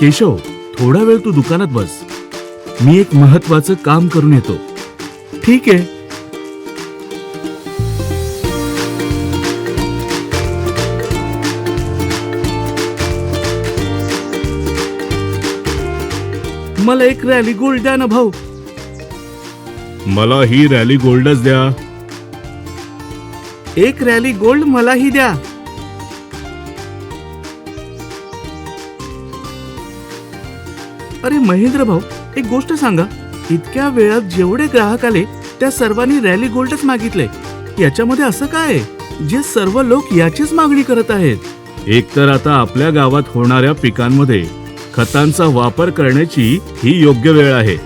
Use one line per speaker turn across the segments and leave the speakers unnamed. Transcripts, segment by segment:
केशव थोडा वेळ तू दुकानात बस. मी एक महत्वाचं काम करून येतो. ठीक आहे. मला एक रॅली गोल्ड द्या ना भाऊ. मला ही रॅली गोल्डच द्या. एक रॅली गोल्ड मलाही द्या. अरे महेंद्र भाऊ एक गोष्ट सांगा. इतक्या वेळात जेवढे ग्राहक आले त्या सर्वांनी रॅली गोल्डच मागितले. याच्यामध्ये असं काय आहे? जे सर्व लोक याचीच मागणी करत आहेत. एकतर आता आपल्या गावात होणाऱ्या पिकांमध्ये खतांचा वापर करण्याची ही योग्य वेळ आहे.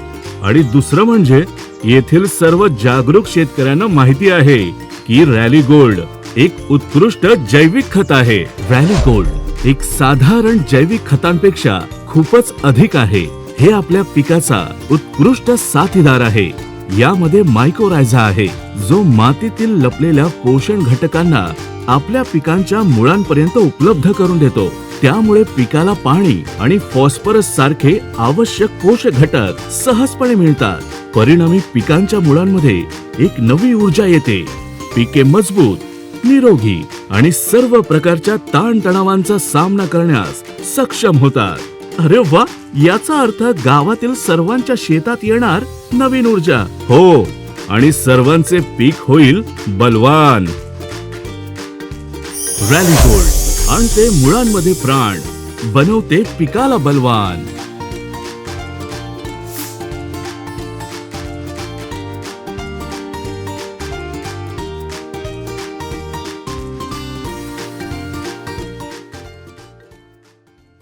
आणि दुसरं म्हणजे येथील सर्व जागरूक शेतकऱ्यांना माहिती आहे की रॅली गोल्ड एक उत्कृष्ट जैविक खत आहे. Rally gold. एक साधारण जैविक खतांपेक्षा खूपच अधिक आहे. हे आपल्या पिकाचा उत्कृष्ट साथीदार आहे. यामध्ये मायक्रोरायझा आहे जो मातीतील लपलेल्या पोषण घटकांना आपल्या पिकांच्या मुळांपर्यंत उपलब्ध करून देतो. त्यामुळे पिकाला पाणी आणि फॉस्फरस सारखे आवश्यक पोषक घटक सहजपणे मिळतात. परिणामी पिकांच्या मुळांमध्ये एक नवी ऊर्जा येते. पिके मजबूत निरोगी आणि सर्व प्रकारच्या ताणतणावांचा सामना करण्यास सक्षम होतात. अरे वा याचा अर्थ गावातील सर्वांच्या शेतात येणार नवीन ऊर्जा. हो आणि सर्वांचे पीक होईल बलवान. रॅली गोल्ड आणते मुळांमध्ये प्राण बनवते पिकाला बलवान.